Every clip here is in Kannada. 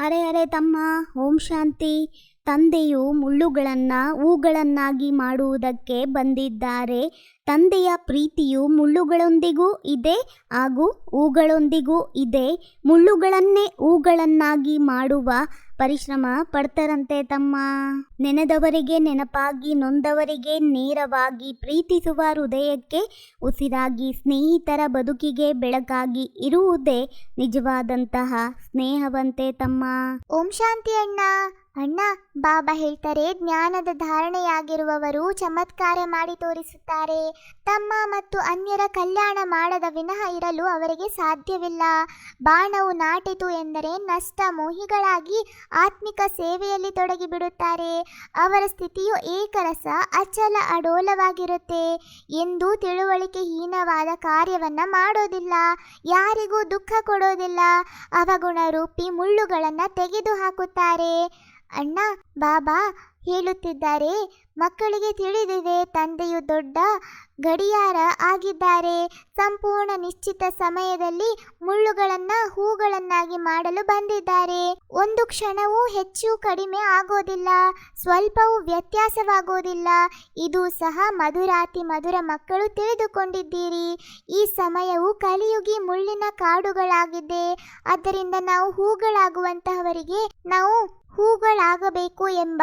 ಅರೆ ಅರೆ ತಮ್ಮ ಓಂ ಶಾಂತಿ ತಂದೆಯು ಮುಳ್ಳುಗಳನ್ನು, ಹೂಗಳನ್ನಾಗಿ ಮಾಡುವುದಕ್ಕೆ ಬಂದಿದ್ದಾರೆ. ತಂದೆಯ ಪ್ರೀತಿಯು ಮುಳ್ಳುಗಳೊಂದಿಗೂ ಇದೆ ಹಾಗೂ ಹೂಗಳೊಂದಿಗೂ ಇದೆ. ಮುಳ್ಳುಗಳನ್ನೇ ಹೂಗಳನ್ನಾಗಿ ಮಾಡುವ ಪರಿಶ್ರಮ ಪಡ್ತಾರಂತೆ ತಮ್ಮ ನೆನೆದವರಿಗೆ, ನೆನಪಾಗಿ ನೊಂದವರಿಗೆ, ನೇರವಾಗಿ ಪ್ರೀತಿಸುವ ಹೃದಯಕ್ಕೆ ಉಸಿರಾಗಿ ಸ್ನೇಹಿತರ ಬದುಕಿಗೆ ಬೆಳಕಾಗಿ ಇರುವುದೇ ನಿಜವಾದಂತಹ ಸ್ನೇಹವಂತೆ ತಮ್ಮ. ಓಂ ಶಾಂತಿ ಅಣ್ಣ. ಅಣ್ಣ, ಬಾಬಾ ಹೇಳ್ತಾರೆ, ಜ್ಞಾನದ ಧಾರಣೆಯಾಗಿರುವವರು ಚಮತ್ಕಾರ ಮಾಡಿ ತೋರಿಸುತ್ತಾರೆ. ತಮ್ಮ ಮತ್ತು ಅನ್ಯರ ಕಲ್ಯಾಣ ಮಾಡದ ವಿನಃ ಇರಲು ಅವರಿಗೆ ಸಾಧ್ಯವಿಲ್ಲ. ಬಾಣವು ನಾಟಿತು ಎಂದರೆ ನಷ್ಟ ಮೋಹಿಗಳಾಗಿ ಆತ್ಮಿಕ ಸೇವೆಯಲ್ಲಿ ತೊಡಗಿಬಿಡುತ್ತಾರೆ. ಅವರ ಸ್ಥಿತಿಯು ಏಕರಸ, ಅಚಲ, ಅಡೋಲವಾಗಿರುತ್ತೆ. ಎಂದು ತಿಳುವಳಿಕೆ ಹೀನವಾದ ಕಾರ್ಯವನ್ನ ಮಾಡೋದಿಲ್ಲ. ಯಾರಿಗೂ ದುಃಖ ಕೊಡೋದಿಲ್ಲ. ಅವಗುಣ ರೂಪಿ ಮುಳ್ಳುಗಳನ್ನು ತೆಗೆದು ಹಾಕುತ್ತಾರೆ ಅಣ್ಣ, ಬಾಬಾ ಹೇಳುತ್ತಿದ್ದಾರೆ, ಮಕ್ಕಳಿಗೆ ತಿಳಿದಿದೆ ತಂದೆಯು ದೊಡ್ಡ ಗಡಿಯಾರ ಆಗಿದ್ದಾರೆ. ಸಂಪೂರ್ಣ ನಿಶ್ಚಿತ ಸಮಯದಲ್ಲಿ ಮುಳ್ಳುಗಳನ್ನು ಹೂಗಳನ್ನಾಗಿ ಮಾಡಲು ಬಂದಿದ್ದಾರೆ. ಒಂದು ಕ್ಷಣವೂ ಹೆಚ್ಚು ಕಡಿಮೆ ಆಗೋದಿಲ್ಲ, ಸ್ವಲ್ಪವೂ ವ್ಯತ್ಯಾಸವಾಗೋದಿಲ್ಲ. ಇದು ಸಹ ಮಧುರಾತಿ ಮಧುರ ಮಕ್ಕಳು ತಿಳಿದುಕೊಂಡಿದ್ದೀರಿ. ಈ ಸಮಯವು ಕಲಿಯುಗಿ ಮುಳ್ಳಿನ ಕಾಡುಗಳಾಗಿದೆ. ಆದ್ದರಿಂದ ನಾವು ಹೂಗಳಾಗುವಂತಹವರಿಗೆ ನಾವು ಹೂಗಳಾಗಬೇಕು ಎಂಬ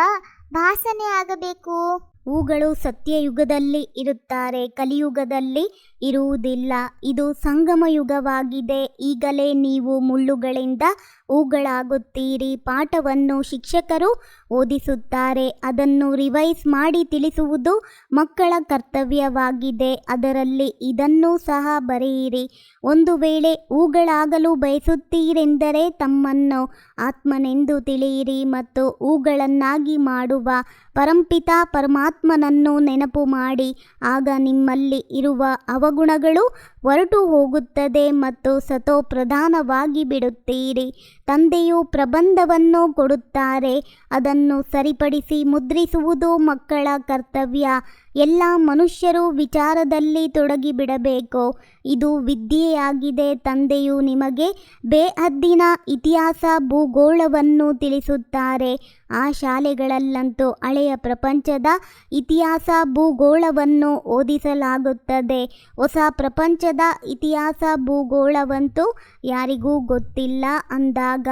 ಭಾಸನೆ ಆಗಬೇಕು ಹೂಗಳು ಸತ್ಯಯುಗದಲ್ಲಿ ಇರುತ್ತಾರೆ, ಕಲಿಯುಗದಲ್ಲಿ ಇರುವುದಿಲ್ಲ. ಇದು ಸಂಗಮ ಯುಗವಾಗಿದೆ ಈಗಲೇ ನೀವು ಮುಳ್ಳುಗಳಿಂದ ಹೂಗಳಾಗುತ್ತೀರಿ. ಪಾಠವನ್ನು ಶಿಕ್ಷಕರು ಓದಿಸುತ್ತಾರೆ. ಅದನ್ನು ರಿವೈಸ್ ಮಾಡಿ ತಿಳಿಸುವುದು ಮಕ್ಕಳ ಕರ್ತವ್ಯವಾಗಿದೆ. ಅದರಲ್ಲಿ ಇದನ್ನೂ ಸಹ ಬರೆಯಿರಿ. ಒಂದು ವೇಳೆ ಹೂಗಳಾಗಲು ಬಯಸುತ್ತೀರೆಂದರೆ ತಮ್ಮನ್ನು ಆತ್ಮನೆಂದು ತಿಳಿಯಿರಿ ಮತ್ತು ಹೂಗಳನ್ನಾಗಿ ಮಾಡುವ ಪರಂಪಿತ ಪರಮಾತ್ಮನನ್ನು ನೆನಪು ಮಾಡಿ, ಆಗ ನಿಮ್ಮಲ್ಲಿ ಇರುವ ಅವಗುಣಗಳು ಹೊರಟು ಹೋಗುತ್ತದೆ ಮತ್ತು ಸತೋ ಪ್ರಧಾನವಾಗಿ ಬಿಡುತ್ತೀರಿ. ತಂದೆಯು ಪ್ರಬಂಧವನ್ನು ಕೊಡುತ್ತಾರೆ, ಅದನ್ನು ಸರಿಪಡಿಸಿ ಮುದ್ರಿಸುವುದು ಮಕ್ಕಳ ಕರ್ತವ್ಯ. ಎಲ್ಲ ಮನುಷ್ಯರು ವಿಚಾರದಲ್ಲಿ ತೊಡಗಿಬಿಡಬೇಕು. ಇದು ವಿದ್ಯೆಯಾಗಿದೆ ತಂದೆಯು ನಿಮಗೆ ಬೇಹದ್ದಿನ ಇತಿಹಾಸ ಭೂಗೋಳವನ್ನು ತಿಳಿಸುತ್ತಾರೆ. ಆ ಶಾಲೆಗಳಲ್ಲಂತೂ ಹಳೆಯ ಪ್ರಪಂಚದ ಇತಿಹಾಸ ಭೂಗೋಳವನ್ನು ಓದಿಸಲಾಗುತ್ತದೆ. ಹೊಸ ಪ್ರಪಂಚದ ಇತಿಹಾಸ ಭೂಗೋಳವಂತೂ ಯಾರಿಗೂ ಗೊತ್ತಿಲ್ಲ ಅಂದಾಗ,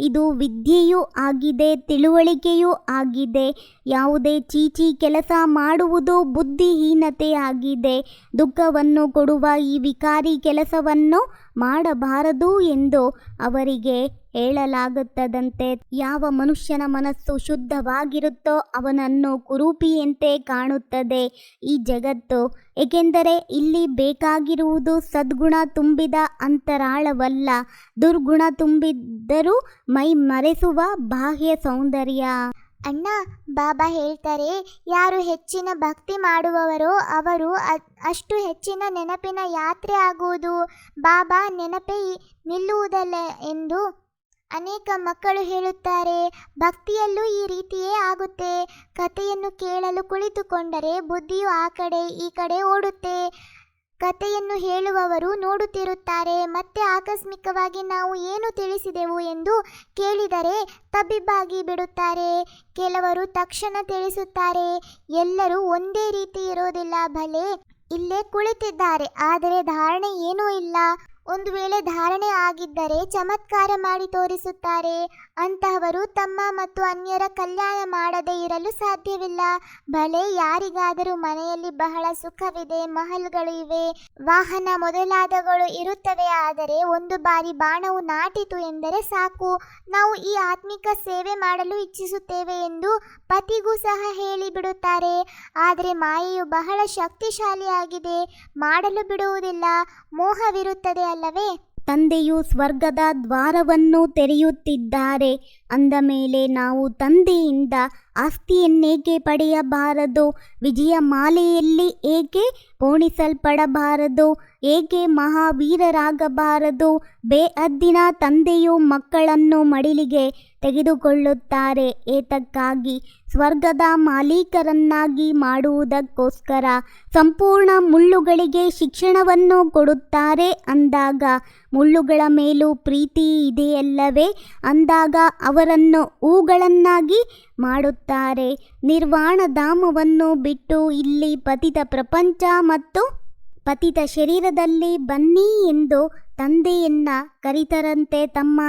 ಇದು ವಿದ್ಯೆಯೂ ಆಗಿದೆ, ತಿಳುವಳಿಕೆಯೂ ಆಗಿದೆ. ಯಾವುದೇ ಚೀಚಿ ಕೆಲಸ ಮಾಡುವುದು ಬುದ್ಧಿಹೀನತೆ ಆಗಿದೆ ದುಃಖವನ್ನು ಕೊಡುವ ಈ ವಿಕಾರಿ ಕೆಲಸವನ್ನು ಮಾಡಬಾರದು ಎಂದು ಅವರಿಗೆ ಹೇಳಲಾಗುತ್ತದಂತೆ. ಯಾವ ಮನುಷ್ಯನ ಮನಸ್ಸು ಶುದ್ಧವಾಗಿರುತ್ತೋ ಅವನನ್ನು ಕುರೂಪಿಯಂತೆ ಕಾಣುತ್ತದೆ ಈ ಜಗತ್ತು. ಏಕೆಂದರೆ ಇಲ್ಲಿ ಬೇಕಾಗಿರುವುದು ಸದ್ಗುಣ ತುಂಬಿದ ಅಂತರಾಳವಲ್ಲ. ದುರ್ಗುಣ ತುಂಬಿದ್ದರೂ ಮೈ ಮರೆಸುವ ಬಾಹ್ಯ ಸೌಂದರ್ಯ. ಅಣ್ಣ, ಬಾಬಾ ಹೇಳ್ತಾರೆ, ಯಾರು ಹೆಚ್ಚಿನ ಭಕ್ತಿ ಮಾಡುವವರೋ ಅವರು ಅಷ್ಟು ಹೆಚ್ಚಿನ ನೆನಪಿನ ಯಾತ್ರೆ ಆಗುವುದು. ಬಾಬಾ, ನೆನಪೇ ನಿಲ್ಲುವುದಲ್ಲ ಎಂದು ಅನೇಕ ಮಕ್ಕಳು ಹೇಳುತ್ತಾರೆ. ಭಕ್ತಿಯಲ್ಲೂ ಈ ರೀತಿಯೇ ಆಗುತ್ತೆ. ಕಥೆಯನ್ನು ಕೇಳಲು ಕುಳಿತುಕೊಂಡರೆ ಬುದ್ಧಿಯು ಆ ಕಡೆ, ಈ ಕಡೆ ಓಡುತ್ತೆ. ಕಥೆಯನ್ನು ಹೇಳುವವರು ನೋಡುತ್ತಿರುತ್ತಾರೆ, ಮತ್ತೆ ಆಕಸ್ಮಿಕವಾಗಿ ನಾವು ಏನು ತಿಳಿಸಿದೆವು ಎಂದು ಕೇಳಿದರೆ ತಬ್ಬಿಬ್ಬಾಗಿ ಬಿಡುತ್ತಾರೆ. ಕೆಲವರು ತಕ್ಷಣ ತಿಳಿಸುತ್ತಾರೆ, ಎಲ್ಲರೂ ಒಂದೇ ರೀತಿ ಇರೋದಿಲ್ಲ ಭಲೆ ಇಲ್ಲೇ ಕುಳಿತಿದ್ದಾರೆ, ಆದರೆ ಧಾರಣೆ ಏನೂ ಇಲ್ಲ. ಒಂದು ವೇಳೆ ಧಾರಣೆ ಆಗಿದ್ದರೆ ಚಮತ್ಕಾರ ಮಾಡಿ ತೋರಿಸುತ್ತಾರೆ. ಅಂತಹವರು ತಮ್ಮ ಮತ್ತು ಅನ್ಯರ ಕಲ್ಯಾಣ ಮಾಡದೇ ಇರಲು ಸಾಧ್ಯವಿಲ್ಲ. ಭಲೆ ಯಾರಿಗಾದರೂ ಮನೆಯಲ್ಲಿ ಬಹಳ ಸುಖವಿದೆ, ಮಹಲ್ಗಳು ಇವೆ, ವಾಹನ ಮೊದಲಾದಗಳು ಇರುತ್ತವೆ, ಆದರೆ ಒಂದು ಬಾರಿ ಬಾಣವು ನಾಟಿತು ಎಂದರೆ ಸಾಕು. ನಾವು ಈ ಆತ್ಮಿಕ ಸೇವೆ ಮಾಡಲು ಇಚ್ಛಿಸುತ್ತೇವೆ ಎಂದು ಪತಿಗೂ ಸಹ ಹೇಳಿಬಿಡುತ್ತಾರೆ. ಆದರೆ ಮಾಯೆಯು ಬಹಳ ಶಕ್ತಿಶಾಲಿಯಾಗಿದೆ, ಮಾಡಲು ಬಿಡುವುದಿಲ್ಲ, ಮೋಹವಿರುತ್ತದೆ ಅಲ್ಲವೇ? ತಂದೆಯು ಸ್ವರ್ಗದ ದ್ವಾರವನ್ನು ತೆರೆಯುತ್ತಿದ್ದಾರೆ. ಅಂದ ಮೇಲೆ ನಾವು ತಂದೆಯಿಂದ ಆಸ್ತಿಯನ್ನೇಕೆ ಪಡೆಯಬಾರದು? ವಿಜಯ ಮಾಲೆಯಲ್ಲಿ ಏಕೆ ಪೋಣಿಸಲ್ಪಡಬಾರದು? ಏಕೆ ಮಹಾವೀರರಾಗಬಾರದು? ಬೇಅದ್ದಿನ ತಂದೆಯು ಮಕ್ಕಳನ್ನು ಮಡಿಲಿಗೆ ತೆಗೆದುಕೊಳ್ಳುತ್ತಾರೆ. ಏತಕ್ಕಾಗಿ ಸ್ವರ್ಗದ ಮಾಲೀಕರನ್ನಾಗಿ ಮಾಡುವುದಕ್ಕೋಸ್ಕರ ಸಂಪೂರ್ಣ ಮುಳ್ಳುಗಳಿಗೆ ಶಿಕ್ಷಣವನ್ನು ಕೊಡುತ್ತಾರೆ ಅಂದಾಗ ಮುಳ್ಳುಗಳ ಮೇಲೂ ಪ್ರೀತಿ ಇದೆಯಲ್ಲವೇ? ಅಂದಾಗ ಅವರನ್ನು ಹೂಗಳನ್ನಾಗಿ ಮಾಡುತ್ತಾರೆ. ನಿರ್ವಾಣ ಧಾಮವನ್ನು ಬಿಟ್ಟು ಇಲ್ಲಿ ಪತಿತ ಪ್ರಪಂಚ ಮತ್ತು ಪತಿತ ಶರೀರದಲ್ಲಿ ಬನ್ನಿ ಎಂದು ತಂದೆಯನ್ನ ಕರಿತರಂತೆ ತಮ್ಮ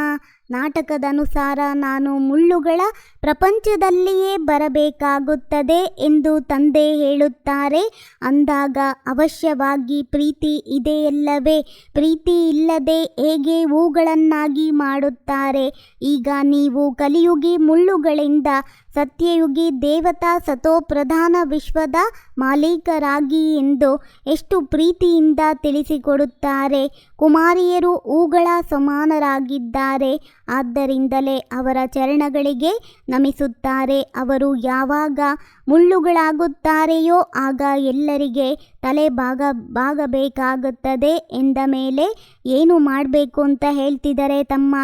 ನಾಟಕದನುಸಾರ ನಾನು ಮುಳ್ಳುಗಳ ಪ್ರಪಂಚದಲ್ಲಿಯೇ ಬರಬೇಕಾಗುತ್ತದೆ ಎಂದು ತಂದೆ ಹೇಳುತ್ತಾರೆ. ಅಂದಾಗ ಅವಶ್ಯವಾಗಿ ಪ್ರೀತಿ ಇದೆಯಲ್ಲವೇ? ಪ್ರೀತಿ ಇಲ್ಲದೆ ಹೇಗೆ ಹೂಗಳನ್ನಾಗಿ ಮಾಡುತ್ತಾರೆ? ಈಗ ನೀವು ಕಲಿಯುಗಿ ಮುಳ್ಳುಗಳಿಂದ ಸತ್ಯಯುಗಿ ದೇವತಾ ಸತೋಪ್ರಧಾನ ವಿಶ್ವದ ಮಾಲೀಕರಾಗಿ ಎಂದು ಎಷ್ಟು ಪ್ರೀತಿಯಿಂದ ತಿಳಿಸಿಕೊಡುತ್ತಾರೆ. ಕುಮಾರಿಯರು ಹೂಗಳ ಸಮಾನರಾಗಿದ್ದಾರೆ. ಆದ್ದರಿಂದಲೇ ಅವರ ಚರಣಗಳಿಗೆ ನಮಿಸುತ್ತಾರೆ. ಅವರು ಯಾವಾಗ ಮುಳ್ಳುಗಳಾಗುತ್ತಾರೆಯೋ ಆಗ ಎಲ್ಲರಿಗೆ ತಲೆ ಭಾಗ ಬಾಗಬೇಕಾಗುತ್ತದೆ ಎಂದ ಮೇಲೆ ಏನು ಮಾಡಬೇಕು ಅಂತ ಹೇಳ್ತಿದ್ದಾರೆ ತಮ್ಮ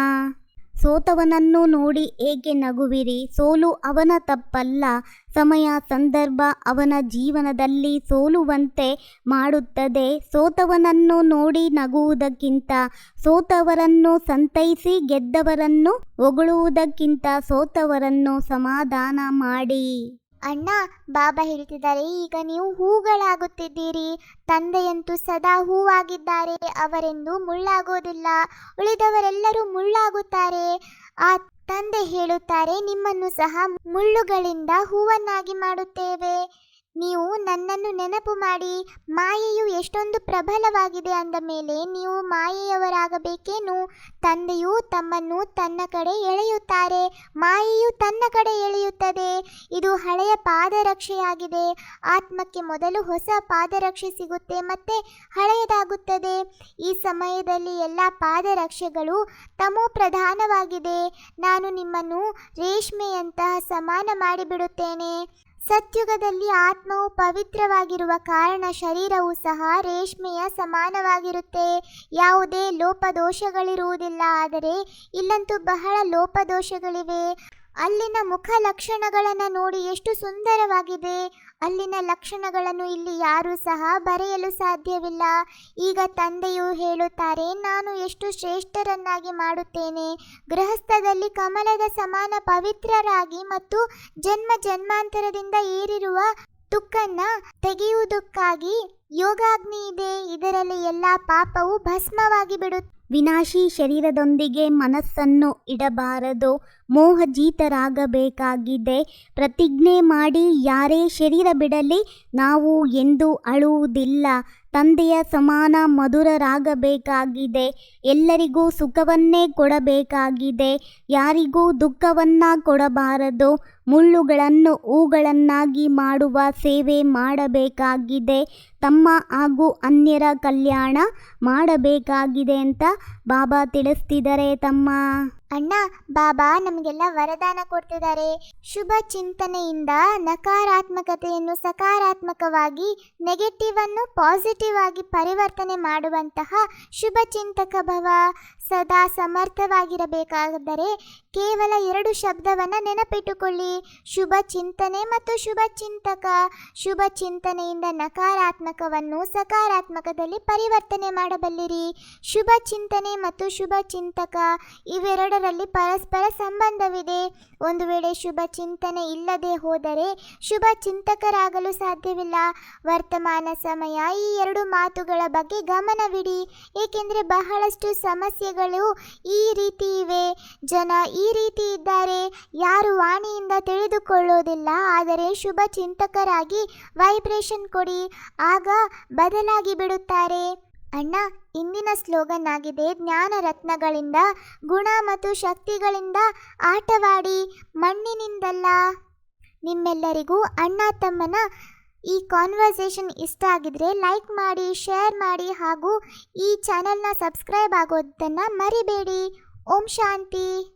ಸೋತವನನ್ನು ನೋಡಿ ಏಕೆ ನಗುವಿರಿ? ಸೋಲು ಅವನ ತಪ್ಪಲ್ಲ. ಸಮಯ ಸಂದರ್ಭ ಅವನ ಜೀವನದಲ್ಲಿ ಸೋಲುವಂತೆ ಮಾಡುತ್ತದೆ. ಸೋತವನನ್ನು ನೋಡಿ ನಗುವುದಕ್ಕಿಂತ, ಸೋತವರನ್ನು ಸಂತೈಸಿ ಗೆದ್ದವರನ್ನು ಹೊಗಳುವುದಕ್ಕಿಂತ ಸೋತವರನ್ನು ಸಮಾಧಾನ ಮಾಡಿ. ಅಣ್ಣ, ಬಾಬಾ ಹೇಳ್ತಿದ್ದಾರೆ, ಈಗ ನೀವು ಹೂಗಳಾಗುತ್ತಿದ್ದೀರಿ. ತಂದೆಯಂತೂ ಸದಾ ಹೂವಾಗಿದ್ದಾರೆ, ಅವರೆಂದು ಮುಳ್ಳಾಗೋದಿಲ್ಲ. ಉಳಿದವರೆಲ್ಲರೂ ಮುಳ್ಳಾಗುತ್ತಾರೆ. ಆ ತಂದೆ ಹೇಳುತ್ತಾರೆ ನಿಮ್ಮನ್ನು ಸಹ ಮುಳ್ಳುಗಳಿಂದ ಹೂವನ್ನಾಗಿ ಮಾಡುತ್ತೇವೆ. ನೀವು ನನ್ನನ್ನು ನೆನಪು ಮಾಡಿ, ಮಾಯೆಯು ಎಷ್ಟೊಂದು ಪ್ರಬಲವಾಗಿದೆ ಅಂದ ಮೇಲೆ ನೀವು ಮಾಯೆಯವರಾಗಬೇಕೇನು? ತಂದೆಯು ತಮ್ಮನ್ನು ತನ್ನ ಕಡೆ ಎಳೆಯುತ್ತಾರೆ, ಮಾಯೆಯು ತನ್ನ ಕಡೆ ಎಳೆಯುತ್ತದೆ. ಇದು ಹಳೆಯ ಪಾದರಕ್ಷೆಯಾಗಿದೆ. ಆತ್ಮಕ್ಕೆ ಮೊದಲು ಹೊಸ ಪಾದರಕ್ಷೆ ಸಿಗುತ್ತೆ ಮತ್ತೆ ಹಳೆಯದಾಗುತ್ತದೆ. ಈ ಸಮಯದಲ್ಲಿ ಎಲ್ಲ ಪಾದರಕ್ಷೆಗಳು ತಮೋ ಪ್ರಧಾನವಾಗಿದೆ. ನಾನು ನಿಮ್ಮನ್ನು ರೇಷ್ಮೆಯಂತಹ ಸಮಾನ ಮಾಡಿಬಿಡುತ್ತೇನೆ. ಸತ್ಯುಗದಲ್ಲಿ ಆತ್ಮವು ಪವಿತ್ರವಾಗಿರುವ ಕಾರಣ ಶರೀರವು ಸಹ ರೇಷ್ಮೆಯ ಸಮಾನವಾಗಿರುತ್ತೆ. ಯಾವುದೇ ಲೋಪದೋಷಗಳಿರುವುದಿಲ್ಲ ಆದರೆ ಇಲ್ಲಂತೂ ಬಹಳ ಲೋಪದೋಷಗಳಿವೆ. ಅಲ್ಲಿನ ಮುಖ ಲಕ್ಷಣಗಳನ್ನು ನೋಡಿ ಎಷ್ಟು ಸುಂದರವಾಗಿದೆ. ಅಲ್ಲಿನ ಲಕ್ಷಣಗಳನ್ನು ಇಲ್ಲಿ ಯಾರೂ ಸಹ ಬರೆಯಲು ಸಾಧ್ಯವಿಲ್ಲ. ಈಗ ತಂದೆಯು ಹೇಳುತ್ತಾರೆ, ನಾನು ಎಷ್ಟು ಶ್ರೇಷ್ಠರನ್ನಾಗಿ ಮಾಡುತ್ತೇನೆ. ಗೃಹಸ್ಥದಲ್ಲಿ ಕಮಲದ ಸಮಾನ ಪವಿತ್ರರಾಗಿ ಮತ್ತು ಜನ್ಮ ಜನ್ಮಾಂತರದಿಂದ ಏರಿರುವ ತುಕ್ಕನ್ನ ತೆಗೆಯುವುದಕ್ಕಾಗಿ ಯೋಗಾಗ್ನಿ ಇದೆ. ಇದರಲ್ಲಿ ಎಲ್ಲ ಪಾಪವು ಭಸ್ಮವಾಗಿ ಬಿಡುತ್ತೆ. ವಿನಾಶಿ ಶರೀರದೊಂದಿಗೆ ಮನಸ್ಸನ್ನು ಇಡಬಾರದು. ಮೋಹಜೀತರಾಗಬೇಕಾಗಿದೆ. ಪ್ರತಿಜ್ಞೆ ಮಾಡಿ ಯಾರೇ ಶರೀರ ಬಿಡಲಿ, ನಾವು ಎಂದು ಅಳುವುದಿಲ್ಲ. ತಂದೆಯ ಸಮಾನ ಮಧುರರಾಗಬೇಕಾಗಿದೆ. ಎಲ್ಲರಿಗೂ ಸುಖವನ್ನೇ ಕೊಡಬೇಕಾಗಿದೆ. ಯಾರಿಗೂ ದುಃಖವನ್ನ ಕೊಡಬಾರದು. ಮುಳ್ಳುಗಳನ್ನು ಹೂಗಳನ್ನಾಗಿ ಮಾಡುವ ಸೇವೆ ಮಾಡಬೇಕಾಗಿದೆ. ತಮ್ಮ ಹಾಗೂ ಅನ್ಯರ ಕಲ್ಯಾಣ ಮಾಡಬೇಕಾಗಿದೆ ಅಂತ ಬಾಬಾ ತಿಳಿಸ್ತಿದ್ದಾರೆ ತಮ್ಮ ಅಣ್ಣ, ಬಾಬಾ ನಮಗೆಲ್ಲ ವರದಾನ ಕೊಡ್ತಿದ್ದಾರೆ. ಶುಭ ಚಿಂತನೆಯಿಂದ ನಕಾರಾತ್ಮಕತೆಯನ್ನು ಸಕಾರಾತ್ಮಕವಾಗಿ ನೆಗೆಟಿವ್ ಅನ್ನು ಪಾಸಿಟಿವ್ ಆಗಿ ಪರಿವರ್ತನೆ ಮಾಡುವಂತಹ ಶುಭ ಚಿಂತಕ ಭವ ಸದಾ ಸಮರ್ಥವಾಗಿರಬೇಕಾದರೆ ಕೇವಲ ಎರಡು ಶಬ್ದವನ್ನು ನೆನಪಿಟ್ಟುಕೊಳ್ಳಿ. ಶುಭ ಚಿಂತನೆ ಮತ್ತು ಶುಭ ಚಿಂತಕ. ಶುಭ ಚಿಂತನೆಯಿಂದ ನಕಾರಾತ್ಮಕವನ್ನು ಸಕಾರಾತ್ಮಕದಲ್ಲಿ ಪರಿವರ್ತನೆ ಮಾಡಬಲ್ಲಿರಿ. ಶುಭ ಚಿಂತನೆ ಮತ್ತು ಶುಭ ಚಿಂತಕ ಇವೆರಡರಲ್ಲಿ ಪರಸ್ಪರ ಸಂಬಂಧವಿದೆ. ಒಂದು ವೇಳೆ ಶುಭ ಚಿಂತನೆ ಇಲ್ಲದೆ ಹೋದರೆ ಶುಭ ಚಿಂತಕರಾಗಲು ಸಾಧ್ಯವಿಲ್ಲ. ವರ್ತಮಾನ ಸಮಯ ಈ ಎರಡು ಮಾತುಗಳ ಬಗ್ಗೆ ಗಮನವಿಡಿ. ಏಕೆಂದರೆ ಬಹಳಷ್ಟು ಸಮಸ್ಯೆಗಳು ಈ ರೀತಿ ಇವೆ. ಜನ ರೀತಿ ಇದ್ದಾರೆ. ಯಾರು ವಾಣಿಯಿಂದ ತಿಳಿದುಕೊಳ್ಳೋದಿಲ್ಲ ಆದರೆ ಶುಭ ಚಿಂತಕರಾಗಿ ವೈಬ್ರೇಷನ್ ಕೊಡಿ, ಆಗ ಬದಲಾಗಿ ಬಿಡುತ್ತಾರೆ. ಅಣ್ಣ, ಇಂದಿನ ಸ್ಲೋಗನ್ ಆಗಿದೆ, ಜ್ಞಾನ ರತ್ನಗಳಿಂದ, ಗುಣ ಮತ್ತು ಶಕ್ತಿಗಳಿಂದ ಆಟವಾಡಿ, ಮಣ್ಣಿನಿಂದಲ್ಲ. ನಿಮ್ಮೆಲ್ಲರಿಗೂ ಅಣ್ಣ ತಮ್ಮನ ಈ ಕಾನ್ವರ್ಸೇಷನ್ ಇಷ್ಟ ಆಗಿದ್ರೆ ಲೈಕ್ ಮಾಡಿ ಶೇರ್ ಮಾಡಿ ಹಾಗೂ ಈ ಚಾನಲ್ನ ಸಬ್ಸ್ಕ್ರೈಬ್ ಆಗೋದನ್ನು ಮರಿಬೇಡಿ. Om Shanti.